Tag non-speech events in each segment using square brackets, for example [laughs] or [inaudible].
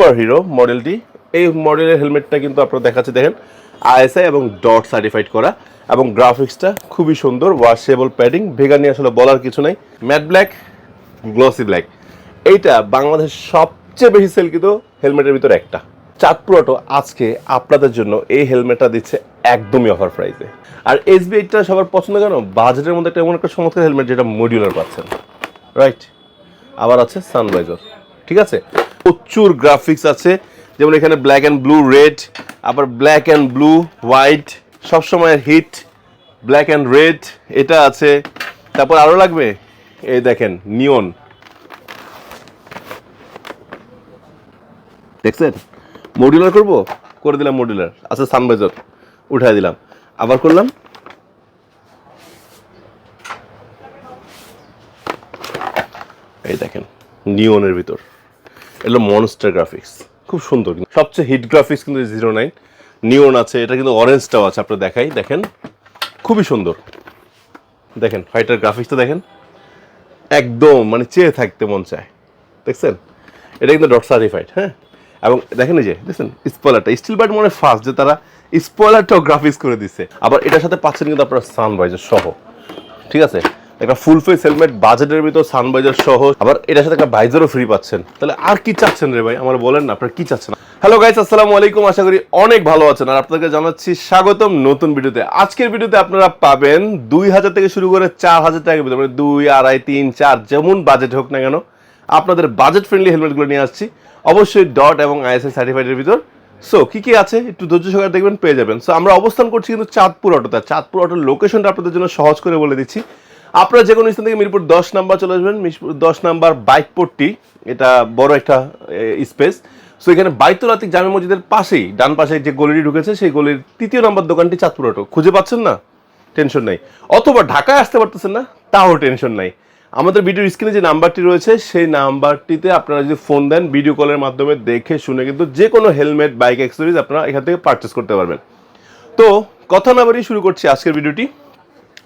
Super hero মডেলটি এই মডেলের হেলমেটটা কিন্তু আপনারা দেখাচ্ছে, দেখেন। আইএসআই এবং ডট সার্টিফাইড করা। এবং গ্রাফিক্সটা খুবই সুন্দর ওয়াশেবল প্যাডিং ভেগা নিয়ে আসলে বলার কিছু নাই। ম্যাট ব্ল্যাক গ্লসি ব্ল্যাক এইটা বাংলাদেশ সবচেয়ে বেশি সেলকৃত হেলমেটের ভিতর একটা। চাঁদপুর অটো আজকে আপনাদের জন্য এই হেলমেটটা দিচ্ছে একদমই অফার প্রাইসে আর এসবিআইটা সবার পছন্দ কেন বাজেটের মধ্যে একটা এমন একটা চমৎকার হেলমেট যেটা মডিউলার পাচ্ছেন। রাইট আবার আছে সানরাইজার ঠিক আছে? প্রচুর গ্রাফিক্স আছে। যেমন এখানে ব্ল্যাক অ্যান্ড ব্লু রেড আবার ব্ল্যাক অ্যান্ড ব্লু হোয়াইট সবসময়ের হিট ব্ল্যাক অ্যান্ড রেড এটা আছে। তারপর আরও লাগবে? এই দেখেন নিয়ন দেখছেন? মডিউলার করব? করে দিলাম মডিউলার আচ্ছা সানবাইজার উঠাই দিলাম। আবার করলাম। এই দেখেন নিয়নের ভিতর। এগুলো মনস্টার গ্রাফিক্স খুব সুন্দর। সবচেয়ে হিট গ্রাফিক্স কিন্তু জিরো নাইন নিয়ন আছে, এটা কিন্তু অরেঞ্জটাও আছে, আপনার দেখাই, দেখেন। খুবই সুন্দর। দেখেন হোয়াইটার গ্রাফিক্সটা দেখেন। একদম মানে চেয়ে থাকতে মন চায়। দেখছেন? এটা কিন্তু ডট সার্টিফাইড হ্যাঁ? এবং দেখেন এই যে, দেখছেন? স্পয়লারটা স্টিল বাট মনে ফার্স্ট যে তারা স্পয়লারটাও গ্রাফিক্স করে দিচ্ছে। আবার এটার সাথে পাচ্ছেন কিন্তু আপনারা সানভাইজার সহ। ঠিক আছে? একটা ফুল ফেস হেলমেট বাজেটের ভিতর সানভাইজার সহ, আবার এটার সাথে একটা ভাইজারও ফ্রি পাচ্ছেন। তাহলে আর কি চাচ্ছেন রে ভাই? আমার বলেন না, আপনারা কি চাচ্ছেন? হ্যালো গাইস আসসালামু আলাইকুম, আশা করি অনেক ভালো আছেন। আর আপনাদেরকে জানাচ্ছি স্বাগতম নতুন ভিডিওতে। আজকের ভিডিওতে আপনারা পাবেন দুই হাজার থেকে শুরু করে চার হাজার টাকার ভিতরে মানে দুই, আড়াই, তিন, চার, যেমন বাজেট হোক না কেন, আপনাদের বাজেট ফ্রেন্ডলি হেলমেটগুলো নিয়ে আসছি। অবশ্যই ডট এবং আইএসএ সার্টিফাইডের ভিতর। সো কি কি আছে? একটু ধৈর্য সহকারে দেখবেন, পেয়ে যাবেন। সো আমরা অবস্থান করছি কিন্তু চাঁদপুর অটোতে। চাঁদপুর অটোর লোকেশনটা আপনাদের জন্য সহজ করে বলে দিচ্ছি। আপনারা যে কোনো স্থান থেকে মিরপুর দশ নাম্বার চলে আসবেন, মিরপুর দশ নাম্বার বাইক পট্টি এটা বড় একটা স্পেস সো এখানে বাইতুলাতিক জামে মসজিদের পাশেই, ডান পাশে যে গলিটি ঢুকেছে, সেই গলির তৃতীয় নাম্বার দোকানটি চাঁদপুর অটো খুঁজে পাচ্ছেন না? টেনশন নাই। অথবা ঢাকায় আসতে পারতেছেন না? তাও টেনশন নাই। আমাদের ভিডিওর স্ক্রিনে যে নাম্বারটি রয়েছে, সেই নাম্বারটিতে আপনারা যদি ফোন দেন ভিডিও কলের মাধ্যমে দেখে শুনে কিন্তু যে কোনো হেলমেট বাইক অ্যাক্সেসরিজ আপনারা এখান থেকে পারচেস করতে পারবেন। তো, কথা না বাড়িয়ে শুরু করছি আজকের ভিডিওটি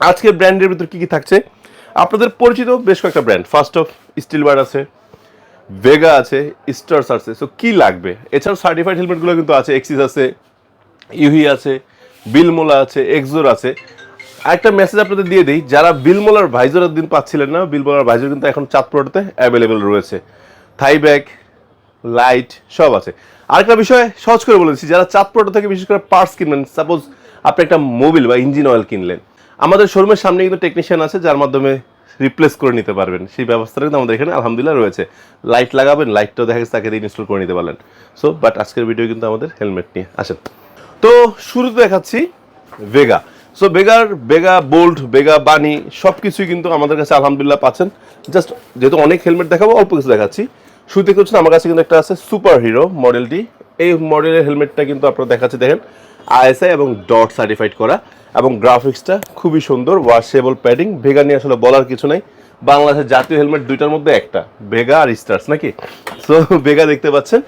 আজকের ব্র্যান্ডের ভিতর কি কি থাকছে? আপনাদের পরিচিত বেশ কয়েকটা ব্র্যান্ড। ফার্স্ট অফ স্টিলবার আছে ভেগা আছে স্টার্স আছে। সো কি লাগবে? এছাড়াও সার্টিফাইড হেলমেটগুলো কিন্তু আছে এক্সিস আছে ইউহি আছে বিলমোলা আছে এক্সোর আছে। আরেকটা মেসেজ আপনাদের দিয়ে দিই, যারা বিলমোলার ভাইজরের দিন পাচ্ছিলেন না বিলমোলার ভাইজর কিন্তু এখন চাঁদপুরতে অ্যাভেলেবেল রয়েছে। থাই ব্যাগ লাইট সব আছে। আরেকটা বিষয় সহজ করে বলেছি যারা চাঁদপুরটা থেকে বিশেষ করে পার্টস কিনবেন সাপোজ আপনি একটা মোবিল বা ইঞ্জিন অয়েল কিনলেন আমাদের শোরুমের সামনে কিন্তু টেকনিশিয়ান আছে, যার মাধ্যমে রিপ্লেস করে নিতে পারবেন। সেই ব্যবস্থাটা কিন্তু আমাদের এখানে আলহামদুলিল্লাহ রয়েছে। লাইট লাগাবেন লাইটটাও দেখা গেছে তাকে দিয়ে ইনস্টল করে নিতে পারলেন। সো বাট আজকের ভিডিও কিন্তু আমাদের হেলমেট নিয়ে। আসেন। তো, শুরুতে দেখাচ্ছি ভেগা সো বেগার বেগা বোল্ট বেগা বানি সব কিছুই কিন্তু আমাদের কাছে আলহামদুলিল্লাহ পাচ্ছেন। জাস্ট যেহেতু অনেক হেলমেট দেখাবো, অল্প কিছু দেখাচ্ছি। শুরুতে কি হচ্ছে আমার কাছে কিন্তু একটা আছে সুপার হিরো মডেলটি এই মডেলের হেলমেটটা কিন্তু আপনারা দেখাচ্ছি, দেখেন। আইএসআই এবং ডট সার্টিফাইড করা। এবং গ্রাফিক্সটা খুবই সুন্দর ওয়াশেবল প্যাডিং ভেগা নিয়ে আসলে বলার কিছু নাই। বাংলাদেশের জাতীয় হেলমেট দুইটার মধ্যে একটা, ভেগা আর স্টার্স নাকি? সো [laughs] ভেগা দেখতে পাচ্ছেন।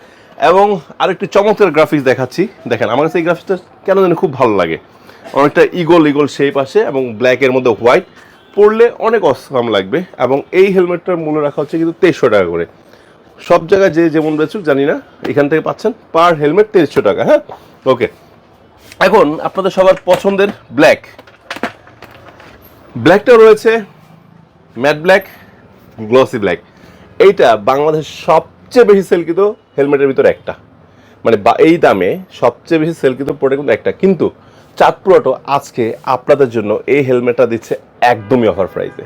এবং আরেকটি চমৎকার গ্রাফিক্স দেখাচ্ছি। দেখেন, আমার কাছে এই গ্রাফিক্সটা কেন যেন খুব ভালো লাগে। অনেকটা ইগল ইগল শেপ আসে এবং ব্ল্যাকের মধ্যে হোয়াইট পরলে অনেক অসাম লাগবে এবং এই হেলমেটটার মূল্য রাখা হচ্ছে কিন্তু তেইশশো টাকা করে। সব জায়গায় যে যেমন বেচুক, জানি না, এখান থেকে পাচ্ছেন। পার হেলমেট তেইশশো টাকা হ্যাঁ? ওকে এখন আপনাদের সবার পছন্দের ব্ল্যাক ব্ল্যাকটা রয়েছে ম্যাট ব্ল্যাক গ্লসি ব্ল্যাক এইটা বাংলাদেশ সবচেয়ে বেশি সেলকৃত হেলমেটের ভিতর একটা। মানে এই দামে সবচেয়ে বেশি সেলকৃত প্রোডাক্ট একটা। কিন্তু চাঁদপুর অটো আজকে আপনাদের জন্য এই হেলমেটটা দিচ্ছে একদমই অফার প্রাইসে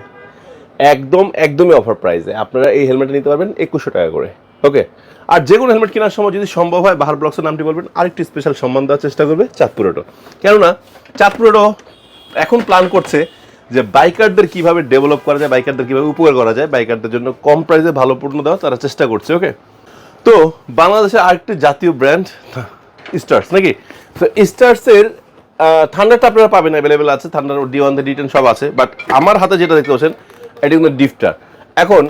একদম, একদমই অফার প্রাইসে আপনারা এই হেলমেটটা নিতে পারবেন একুশশো টাকা করে। ওকে আর যে কোনো হেলমেট কেনার সময় যদি সম্ভব হয় বাহার ব্লকসের নামটি বলবেন, আরেকটি স্পেশাল সম্মান দেওয়ার চেষ্টা করবে চাঁদপুর অটো কেননা, চাঁদপুর অটো এখন প্ল্যান করছে যে বাইকারদের কীভাবে ডেভেলপ করা যায় বাইকারদের কীভাবে উপকার করা যায় বাইকারদের জন্য কম প্রাইসে ভালো পণ্য দেওয়া তারা চেষ্টা করছে ওকে তো, বাংলাদেশের আরেকটি জাতীয় ব্র্যান্ড স্টার্স নাকি? তো স্টার্সের থান্ডারটা আপনারা পাবেন অ্যাভেলেবেল আছে thunder D one D ten সব আছে বাট আমার হাতে যেটা দেখতে পাচ্ছেন, এটি কিন্তু ডিফটার এখন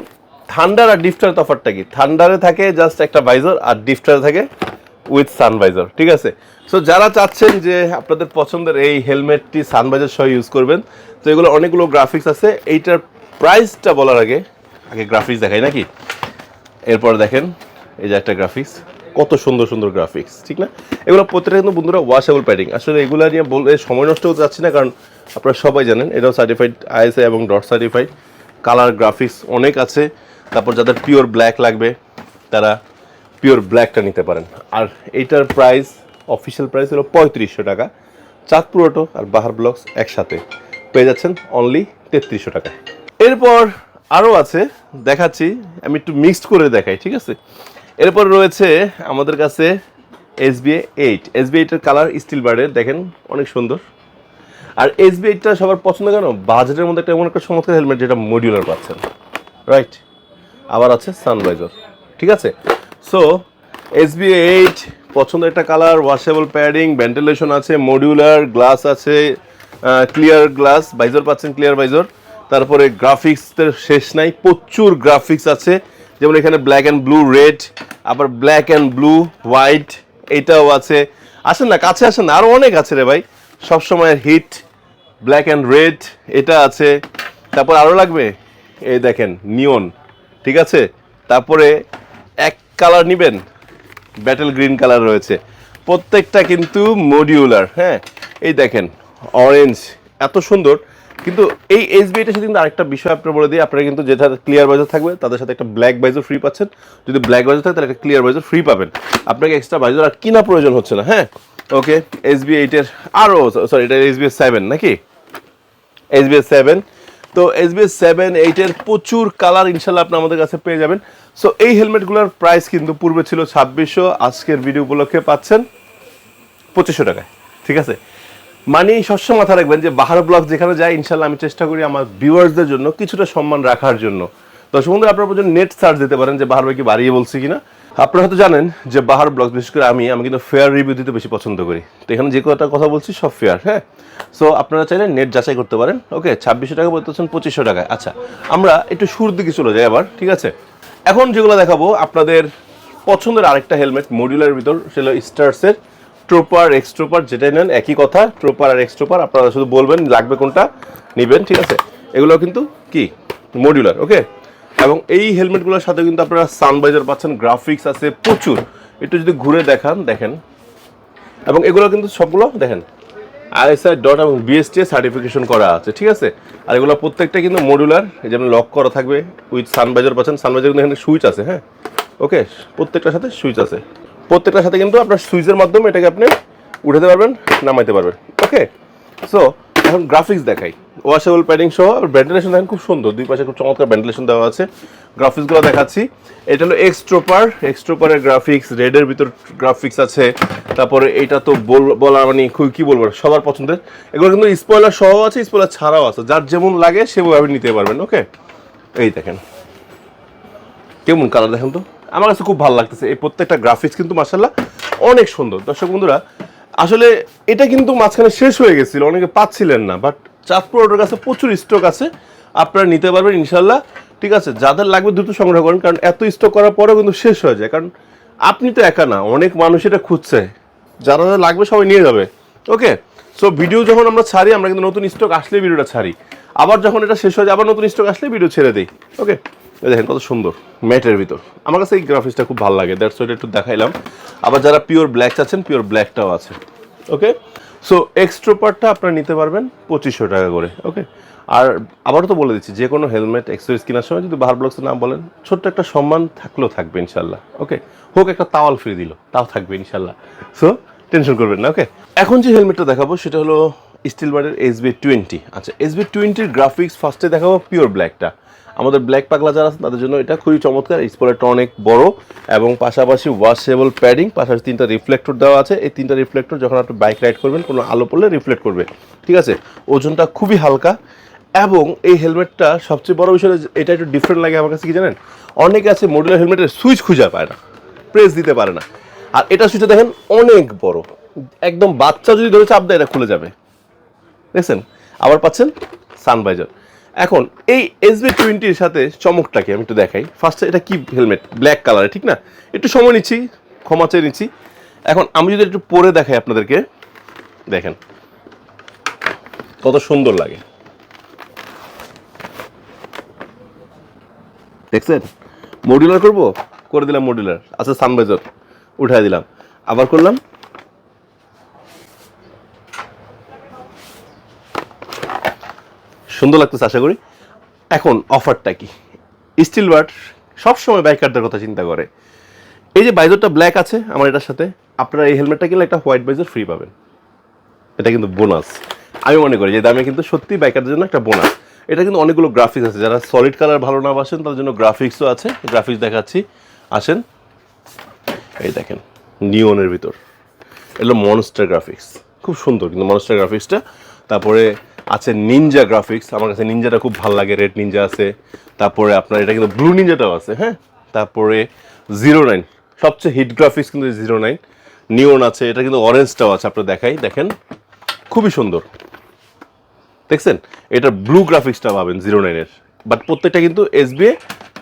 থান্ডার আর ডিফটার তফারটা কি? থান্ডারে থাকে জাস্ট একটা ভাইজার আর ডিফটারে থাকে উইথ সানভাইজার ঠিক আছে? সো যারা চাচ্ছেন যে আপনাদের পছন্দের এই হেলমেটটি সানভাইজার সহ ইউজ করবেন, তো এগুলো অনেকগুলো গ্রাফিক্স আছে। এইটার প্রাইসটা বলার আগে আগে গ্রাফিক্স দেখাই নাকি? এরপর দেখেন, এই যে একটা গ্রাফিক্স কত সুন্দর সুন্দর গ্রাফিক্স ঠিক না? এগুলো প্রত্যেকটা কিন্তু বন্ধুরা ওয়াশেবল প্যাডিং আসলে এগুলো নিয়ে বললে সময় নষ্ট হতে যাচ্ছে না, কারণ আপনারা সবাই জানেন, এটাও সার্টিফাইড আইএসএ এবং ডট সার্টিফাইড কালার গ্রাফিক্স অনেক আছে। তারপর যাদের পিওর ব্ল্যাক লাগবে, তারা পিওর ব্ল্যাকটা নিতে পারেন। আর এইটার প্রাইস অফিসিয়াল প্রাইস হলো পঁয়ত্রিশশো টাকা। চাঁদপুর অটো আর বাহার ব্লকস একসাথে। পেয়ে যাচ্ছেন অনলি তেত্রিশশো টাকা এরপর আরও আছে, দেখাচ্ছি, আমি একটু মিক্সড করে দেখাই, ঠিক আছে? এরপর রয়েছে আমাদের কাছে S B eight S B এইটের কালার স্টিল বার্ডের দেখেন, অনেক সুন্দর। আর এস বি এইটটা সবার পছন্দ কেন? বাজেটের মধ্যে একটা এমন একটা চমৎকার হেলমেট যেটা মডিউলার পাচ্ছেন। রাইট আবার আছে সানভাইজার ঠিক আছে? সো এস বি এইট পছন্দের একটা কালার ওয়াশেবল প্যাডিং ভেন্টিলেশন আছে মডিউলার গ্লাস আছে ক্লিয়ার গ্লাস বাইজর পাচ্ছেন ক্লিয়ার বাইজর তারপরে গ্রাফিক্সের শেষ নাই, প্রচুর গ্রাফিক্স আছে, যেমন এখানে ব্ল্যাক অ্যান্ড ব্লু রেড আবার ব্ল্যাক অ্যান্ড ব্লু হোয়াইট এইটাও আছে। আসেন না, কাছে আসেন না আরও অনেক আছে রে ভাই। সবসময় হিট ব্ল্যাক অ্যান্ড রেড এটা আছে। তারপর আরও লাগবে, এই দেখেন নিয়ন ঠিক আছে? তারপরে এক কালার নেবেন ব্যাটেল গ্রিন কালার রয়েছে। প্রত্যেকটা কিন্তু মডিউলার হ্যাঁ? এই দেখেন অরেঞ্জ এত সুন্দর। কিন্তু এই এস এসবিআইটার সাথে কিন্তু আরেকটা বিষয় আপনার বলে দিই, আপনারা কিন্তু যেটা ক্লিয়ার বাইজার থাকবে, তাদের সাথে একটা ব্ল্যাক বাইজার ফ্রি পাচ্ছেন। যদি ব্ল্যাক বাইজার থাকে, তাহলে একটা ক্লিয়ার বাইজার ফ্রি পাবেন। আপনাকে এক্সট্রা বাইজার আর কিনা প্রয়োজন হচ্ছে না হ্যাঁ? ওকে এসবি এইটের আরও সরি এটা এসবি সেভেন নাকি? এসবিএস সেভেন তো এস এসবিএস সেভেন এইটের প্রচুর কালার ইনশাল্লাহ আপনি আমাদের কাছে পেয়ে যাবেন। সো এই হেলমেটগুলোর প্রাইস কিন্তু পূর্বে ছিল ছাব্বিশশো, আজকের ভিডিও উপলক্ষে পাচ্ছেন পঁচিশশো টাকায়, ঠিক আছে? মানে সবসময় মাথা রাখবেন যে বাহার ব্লগ যেখানে যায় ইনশাল্লাহ আমি চেষ্টা করি আমার ভিউয়ার্সদের জন্য কিছুটা সম্মান রাখার জন্য। দর্শক বন্ধু আপনারা পর্যন্ত নেট সার্চ দিতে পারেন যে বাহার ভাই কি বাড়িয়ে বলছি কিনা? আপনারা হয়তো জানেন যে বাহার ব্লগ বিশেষ করে আমি আমি কিন্তু ফেয়ার রিভিউ দিতে বেশি পছন্দ করি। তো এখানে যে কটা কথা বলছি, সব ফেয়ার হ্যাঁ? সো আপনারা চাইলে নেট যাচাই করতে পারেন। ওকে ছাব্বিশশো টাকা বলতেছেন, পঁচিশশো টাকায়। আচ্ছা আমরা একটু শুরুর দিকে চলে যাই আবার, ঠিক আছে? এখন যেগুলো দেখাবো, আপনাদের পছন্দের আরেকটা হেলমেট মডিউলার ভিতর, সেটা স্টার্সের ট্রোপার এক্সট্রোপার যেটাই নেন, একই কথা ট্রোপার আর এক্সট্রোপার আপনারা শুধু বলবেন লাগবে কোনটা, নেবেন, ঠিক আছে? এগুলো কিন্তু কি? মডিউলার ওকে এবং এই হেলমেটগুলোর সাথে কিন্তু আপনারা সানবাইজার পাচ্ছেন, গ্রাফিক্স আছে প্রচুর। একটু যদি ঘুরে দেখান, দেখেন। এবং এগুলো কিন্তু সবগুলো, দেখেন, আইএসআই ডট এবং বিএসটি সার্টিফিকেশন করা আছে, ঠিক আছে? আর এগুলো প্রত্যেকটা কিন্তু মডুলার যেমন লক করা থাকবে উইথ সানবাইজার পাচ্ছেন সানবাইজার কিন্তু এখানে সুইচ আছে হ্যাঁ? ওকে, প্রত্যেকটার সাথে সুইচ আছে। প্রত্যেকটার সাথে কিন্তু আপনার সুইচের মাধ্যমে এটাকে আপনি উঠাতে পারবেন, নামাইতে পারবেন, ওকে? সো এখন গ্রাফিক্স দেখাই। ওয়াশেবল প্যাডিং সহ ভেন্টিলেশন দেখেন খুব সুন্দর। দুই পাশে খুব চমৎকার ভেন্টিলেশন দেওয়া আছে। গ্রাফিক্সগুলো দেখাচ্ছি। এটা হলো এক্সট্রোপার এক্সট্রোপারের গ্রাফিক্স রেডের ভিতর গ্রাফিক্স আছে। তারপরে এটা তো বল- বলা মানে খুব, কি বলব সবার পছন্দের। এগুলো কিন্তু স্পয়লার সহ আছে স্পয়লার ছাড়াও আছে। যার যেমন লাগে, সেভাবে নিতে পারবেন, ওকে? এই দেখেন। কেমন কালার দেখেন তো? আমার কাছে খুব ভালো লাগতেছে। এই প্রত্যেকটা গ্রাফিক্স কিন্তু মার্শাল্লাহ অনেক সুন্দর। দর্শক বন্ধুরা, আসলে এটা কিন্তু মাঝখানে শেষ হয়ে গেছিল, অনেকে পাচ্ছিলেন না বাট চাঁদপুর ওটার কাছে প্রচুর স্টক আছে। আপনারা নিতে পারবেন, ইনশাল্লাহ। ঠিক আছে, যাদের লাগবে দ্রুত সংগ্রহ করেন, কারণ এত স্টক করার পরেও কিন্তু শেষ হয়ে যায়। কারণ আপনি তো একা না, অনেক মানুষ এটা খুঁজছে। যারা লাগবে সবাই নিয়ে যাবে। ওকে সো ভিডিও যখন আমরা ছাড়ি, আমরা কিন্তু নতুন স্টক আসলে ভিডিওটা ছাড়ি। আবার যখন এটা শেষ হয়ে যায়, আবার নতুন স্টক আসলে ভিডিও ছেড়ে দিই। ওকে দেখেন কত সুন্দর ম্যাটের ভিতর। আমার কাছে এই গ্রাফিক্সটা খুব ভালো লাগে দ্যাটস ওইটা একটু দেখাইলাম। আবার যারা পিওর ব্ল্যাক চাচ্ছেন পিওর ব্ল্যাকটাও আছে। ওকে সো এক্সট্রোপারটা আপনারা নিতে পারবেন পঁচিশশো টাকা করে ওকে আর আবারও তো বলে দিচ্ছি যে কোনো হেলমেট এক্সেসরিজ কেনার সময় যদি বাহার ব্লগসের নাম বলেন, ছোট্ট একটা সম্মান থাকলেও থাকবে ইনশাল্লাহ ওকে হোক, একটা তাওয়াল ফ্রি দিল, তাও থাকবে ইনশাল্লাহ সো টেনশন করবেন না ওকে এখন যে হেলমেটটা দেখাবো, সেটা হলো স্টিল বার্ডের এস বি টোয়েন্টি আচ্ছা এস বি টোয়েন্টির গ্রাফিক্স ফার্স্টে দেখাবো পিওর ব্ল্যাকটা আমাদের ব্ল্যাক পাগলা যারা আছেন, তাদের জন্য এটা খুবই চমৎকার। স্পয়লারটা অনেক বড় এবং পাশাপাশি ওয়াশেবল প্যাডিং পাশাপাশি তিনটা রিফ্লেক্টর দেওয়া আছে। এই তিনটা রিফ্লেক্টর যখন আপনি বাইক রাইড করবেন, কোনো আলো পড়লে রিফ্লেক্ট করবে। ঠিক আছে? ওজনটা খুবই হালকা এবং এই হেলমেটটা সবচেয়ে বড় বিষয় এটা একটু ডিফারেন্ট লাগে আমার কাছে, কি জানেন? অনেকে আছে মডুলার হেলমেটের সুইচ খুঁজে পায় না প্রেস দিতে পারে না। আর এটা সুইচটা দেখেন অনেক বড়। একদম বাচ্চা যদি ধরে চাপ দেয়, এটা খুলে যাবে। দেখছেন? আবার পাচ্ছেন সানভাইজার এখন এই এসবি টোয়েন্টির সাথে চমকটাকে আমি একটু দেখাই। ফার্স্টে এটা কি হেলমেট ব্ল্যাক কালারে ঠিক না? একটু সময় নিচ্ছি, ক্ষমা চেয়ে নিচ্ছি। এখন আমি যদি একটু পরে দেখাই আপনাদেরকে, দেখেন। কত সুন্দর লাগে। দেখছেন? মডিউলার করব? করে দিলাম মডিউলার আচ্ছা সানভাইজার উঠাই দিলাম। আবার করলাম। সুন্দর লাগতেছে, আশা করি। এখন অফারটা কি? স্টিল বার্ড সবসময় বাইকারদের কথা চিন্তা করে। এই যে বাইজরটা ব্ল্যাক আছে আমার এটার সাথে, আপনারা এই হেলমেটটা কিনলে একটা হোয়াইট বাইজর ফ্রি পাবেন। এটা কিন্তু বোনাস আমি মনে করি যে দামে কিন্তু সত্যি বাইকারদের জন্য একটা বোনাস এটা কিন্তু অনেকগুলো গ্রাফিক্স আছে, যারা সলিড কালার ভালো না বাসেন তার জন্য গ্রাফিক্সও আছে। গ্রাফিক্স দেখাচ্ছি। আসেন। এই দেখেন নিয়নের ভিতর। এগুলো মনস্টার গ্রাফিক্স খুব সুন্দর কিন্তু মনস্টার গ্রাফিক্সটা তারপরে আছে নিনজা গ্রাফিক্স আমার কাছে নিনজাটা খুব ভালো লাগে রেড নিনজা আছে। তারপরে আপনার এটা কিন্তু ব্লু নিনজাটাও আছে হ্যাঁ? তারপরে জিরো নাইন সবচেয়ে হিট গ্রাফিক্স কিন্তু জিরো নাইন নিওন আছে, এটা কিন্তু অরেঞ্জটাও আছে, আপনার দেখাই, দেখেন। খুবই সুন্দর। দেখছেন? এটা ব্লু গ্রাফিক্সটা পাবেন জিরো নাইনের বাট প্রত্যেকটা কিন্তু এস বি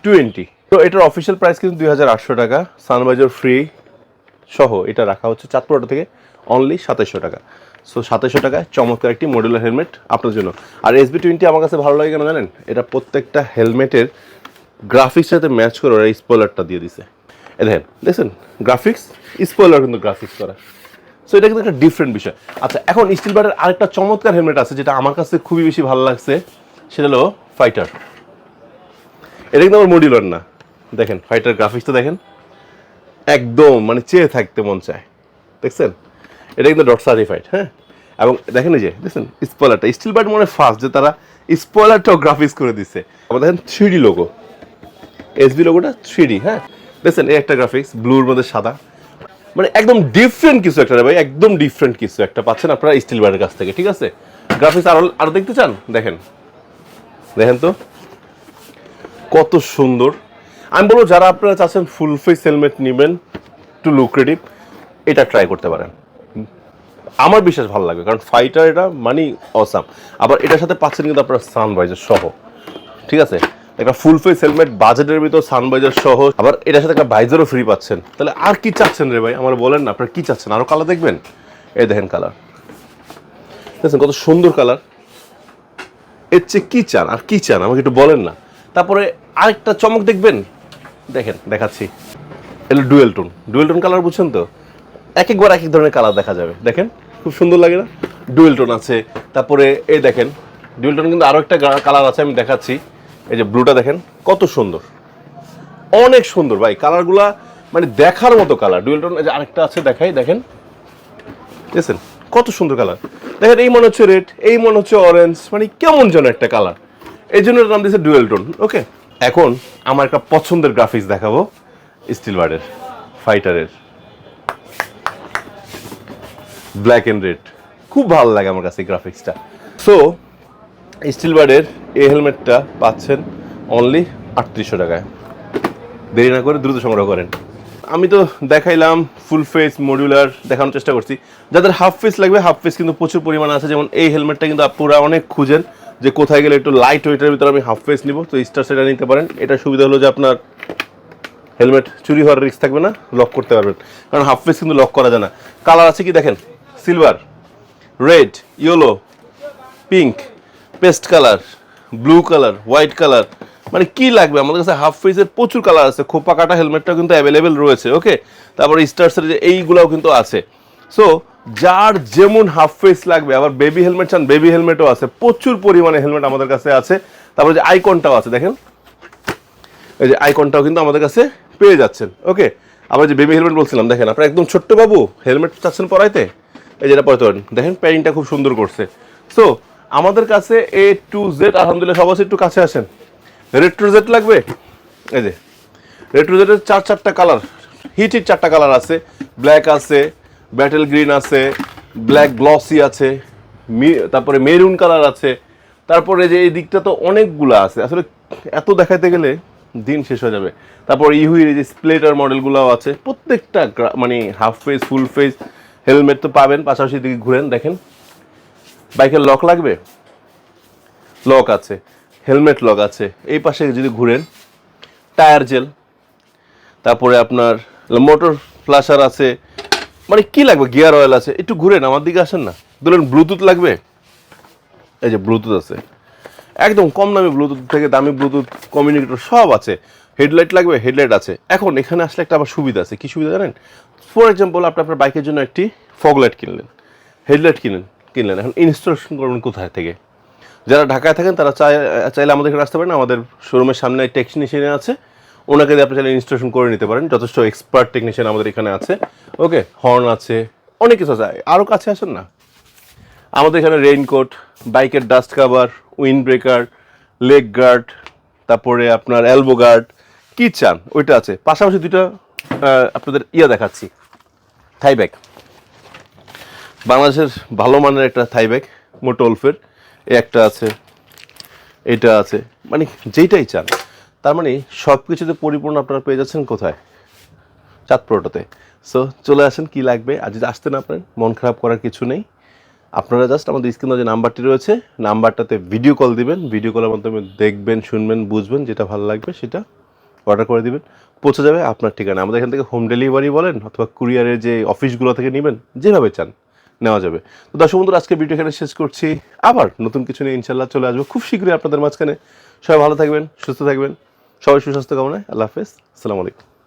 টোয়েন্টি তো এটার অফিসিয়াল প্রাইস কিন্তু দুই হাজার আটশো টাকা। সানবাইজার ফ্রি সহ, এটা রাখা হচ্ছে চাঁদপুরটা থেকে অনলি সাতাশশো টাকা। সো সাতাশশো টাকায় চমৎকার একটি মডুলার হেলমেট আপনার জন্য। আর এস বি টোয়েন্টি আমার কাছে ভালো লাগে কেন জানেন? এটা প্রত্যেকটা হেলমেটের গ্রাফিক্সের সাথে ম্যাচ করে ওরা স্পয়লারটা দিয়ে দিছে। এ দেখেন, দেখছেন? গ্রাফিক্স স্পয়লার কিন্তু গ্রাফিক্স করা। সো এটা কিন্তু একটা ডিফারেন্ট বিষয়। আচ্ছা এখন স্টিল বারের আরেকটা চমৎকার হেলমেট আছে যেটা আমার কাছে খুবই বেশি ভালো লাগছে। সেটা হলো ফাইটার এটা কিন্তু আমার মডিউলার না। দেখেন ফাইটার গ্রাফিক্সটা দেখেন। একদম মানে চেয়ে থাকতে মন চায়। দেখছেন? এটা কিন্তু ডট সার্টিফাইড হ্যাঁ? এবং দেখেন যে, দেখছেন স্পয়লারটা স্টিল বার্ড মনে ফার্স্ট যে তারা স্পয়লারটাও গ্রাফিক্স করে দিচ্ছে আবার দেখেন থ্রি লোগো এসবি লোগোটা থ্রি হ্যাঁ? দেখছেন, এই একটা গ্রাফিক্স ব্লুর মধ্যে সাদা। মানে একদম ডিফারেন্ট কিছু একটা ভাই, একদম ডিফারেন্ট কিছু একটা পাচ্ছেন আপনারা স্টিল বার্ডের কাছ থেকে, ঠিক আছে? গ্রাফিক্স আরও আরও দেখতে চান? দেখেন। দেখেন তো, কত সুন্দর। আমি বলব, যারা আপনারা চাচ্ছেন ফুল ফেস হেলমেট নেবেন টু লুক্রেটিভ এটা ট্রাই করতে পারেন। আমার বিশেষ ভালো লাগে কারণ ফাইটার এটা মানি অসাম আবার এটার সাথে পাচ্ছেন কিন্তু আপনারা সানভাইজার সহ। ঠিক আছে? একটা ফুল ফেস হেলমেট বাজেটের ভিতর সানভাইজার সহ। আবার এটার সাথে একটা ভাইজারও ফ্রি পাচ্ছেন। তাহলে আর কি চাচ্ছেন রে ভাই? আমার বলেন না, আপনারা কি চাচ্ছেন? আরও কালার দেখবেন? এই দেখেন কালার দেখছেন কত সুন্দর কালারের চেয়ে কী চান? আর কি চান? আমাকে একটু বলেন না। তারপরে আরেকটা চমক দেখবেন? দেখেন, দেখাচ্ছি। এলো dual tone dual tone colour বুঝছেন তো? এক একবার এক এক ধরনের কালার দেখা যাবে। দেখেন। খুব সুন্দর লাগে না? ডুয়েল টোন আছে। তারপরে এই দেখেন ডুয়েল টোন কিন্তু আরও একটা কালার আছে, আমি দেখাচ্ছি। এই যে ব্লুটা দেখেন, কত সুন্দর। অনেক সুন্দর ভাই কালারগুলা মানে দেখার মতো কালার ডুয়েল টোন যে আরেকটা আছে, দেখাই, দেখেন। দেখছেন? কত সুন্দর কালার দেখেন, এই মনে হচ্ছে রেড এই মনে হচ্ছে অরেঞ্জ মানে কেমন যেন একটা কালার এই জন্য নাম দিয়েছে ডুয়েল টোন ওকে এখন আমার একটা পছন্দের গ্রাফিক্স দেখাবো স্টিল বার্ডের ফাইটারের ব্ল্যাক অ্যান্ড রেড খুব ভালো লাগে আমার কাছে গ্রাফিক্সটা সো স্টিল বার্ডের এই হেলমেটটা পাচ্ছেন অনলি আটত্রিশশো টাকায়। দেরি না করে দ্রুত সংগ্রহ করেন। আমি তো দেখাইলাম ফুল ফেস মডিউলার দেখানোর চেষ্টা করছি। যাদের হাফ ফেস লাগবে হাফ ফেস কিন্তু প্রচুর পরিমাণে আছে। যেমন এই হেলমেটটা কিন্তু আপনারা অনেক খুঁজেন যে কোথায় গেলে একটু লাইট ওয়েটের ভিতরে আমি হাফ ফেস নিব। তো স্টার সেটা নিতে পারেন। এটা সুবিধা হলো যে আপনার হেলমেট চুরি হওয়ার রিস্ক থাকবে না। লক করতে পারবেন। কারণ হাফ ফেস কিন্তু লক করা যায় না। কালার আছে কি দেখেন? Silver red yellow pink paste colour blue colour white colour মানে কি লাগবে? আমাদের কাছে হাফ ফেসের প্রচুর কালার আছে। খোপা কাটা হেলমেটটা কিন্তু অ্যাভেলেবেল রয়েছে ওকে তারপরে স্টার্সের যে এইগুলাও কিন্তু আছে। সো যার যেমন হাফ ফেস লাগবে, আবার বেবি হেলমেট চান বেবি হেলমেটও আছে। প্রচুর পরিমাণে হেলমেট আমাদের কাছে আছে। তারপরে যে আইকনটাও আছে, দেখেন। এই যে আইকনটাও কিন্তু আমাদের কাছে পেয়ে যাচ্ছেন ওকে আবার যে বেবি হেলমেট বলছিলাম, দেখেন, আপনার একদম ছোট্ট বাবু হেলমেট চাচ্ছেন পরাইতে? এই যেটা পরাইতে পারেন দেখেন প্যারিংটা খুব সুন্দর করছে। সো আমাদের কাছে এ টু জেড আলহামদুলিল্লাহ সব আছে, একটু কাছে আসেন। রেট্রো জেড লাগবে? এই যে। রেট্রো জেডের চার চারটা কালার হিট হিট চারটা কালার আছে। ব্ল্যাক আছে ব্যাটেল গ্রিন আছে ব্ল্যাক গ্লসি আছে তারপরে মেরুন কালার আছে। তারপরে যে এই দিকটা তো অনেকগুলো আছে। আসলে এত দেখাইতে গেলে দিন শেষ হয়ে যাবে। তারপর ইহুইর যে স্প্লেটার মডেলগুলোও আছে। প্রত্যেকটা মানে half face full face helmet তো পাবেন, পাশাপাশি দিকে ঘুরেন, দেখেন। বাইকের লক লাগবে? লক আছে, হেলমেট লক আছে। এই পাশে যদি ঘুরেন, টায়ার জেল। তারপরে আপনার মোটর ফ্লাশার আছে। মানে কি লাগবে? গিয়ার অয়েল আছে। একটু ঘুরেন, আমার দিকে আসেন না। ধরুন ব্লুটুথ লাগবে? এই যে ব্লুটুথ আছে। একদম কম দামি ব্লুটুথ থেকে দামি ব্লুটুথ, কমিউনিকেটর সব আছে। হেডলাইট লাগবে, হেডলাইট আছে। এখন এখানে আসলে একটা আবার সুবিধা আছে। কি সুবিধা জানেন? ফর এক্সাম্পল আপনি আপনার বাইকের জন্য একটি ফগলাইট কিনলেন। হেডলাইট কিনলেন কিনলেন। এখন ইনস্টলেশন করবেন কোথায় থেকে? যারা ঢাকায় থাকেন, তারা চাই, চাইলে আমাদের এখানে আসতে পারেন। আমাদের শোরুমের সামনে টেকনিশিয়ান আছে। ওনাকে দিয়ে আপনি চাইলে ইনস্টলেশন করে নিতে পারেন। যথেষ্ট এক্সপার্ট টেকনিশিয়ান আমাদের এখানে আছে। ওকে হর্ন আছে, অনেক কিছু আছে। আরও কাছে আসেন না? আমাদের এখানে রেইনকোট বাইকের dust cover wind breaker leg guard তারপরে আপনার এলবো গার্ড কি চান? ওইটা আছে। পাশাপাশি দুইটা আপনাদের ইয়া দেখাচ্ছি। Thigh bag. বাংলাদেশের ভালো মানের একটা থাই ব্যাগ মোটোলফের একটা আছে, এটা আছে। মানে যেইটাই চান। তার মানে সব কিছুতে পরিপূর্ণ আপনারা পেয়ে যাচ্ছেন কোথায়? চাঁদপুরটাতে সো চলে আসেন, কি লাগবে? আর যদি আসতে না পারেন, মন খারাপ করার কিছু নেই। আপনারা জাস্ট আমাদের স্ক্রিনে যে নাম্বারটি রয়েছে, নাম্বারটাতে ভিডিও কল দিবেন। ভিডিও কলের মাধ্যমে দেখবেন, শুনবেন, বুঝবেন যেটা ভালো লাগবে, সেটা অর্ডার করে দিবেন, পৌঁছে যাবে আপনার ঠিকানা। আমাদের এখান থেকে হোম ডেলিভারি বলেন অথবা কুরিয়ারের যে অফিসগুলো থেকে নেবেন, যেভাবে চান নেওয়া যাবে। তো দর্শক বন্ধুরা, আজকে ভিডিও এখানে শেষ করছি। আবার নতুন কিছু নিয়ে ইনশাল্লাহ চলে আসব খুব শীঘ্রই আপনাদের মাঝখানে। সবাই ভালো থাকবেন, সুস্থ থাকবেন, সবাই সুস্বাস্থ্য কামনায়। আল্লাহ হাফেজ। আসসালামু আলাইকুম।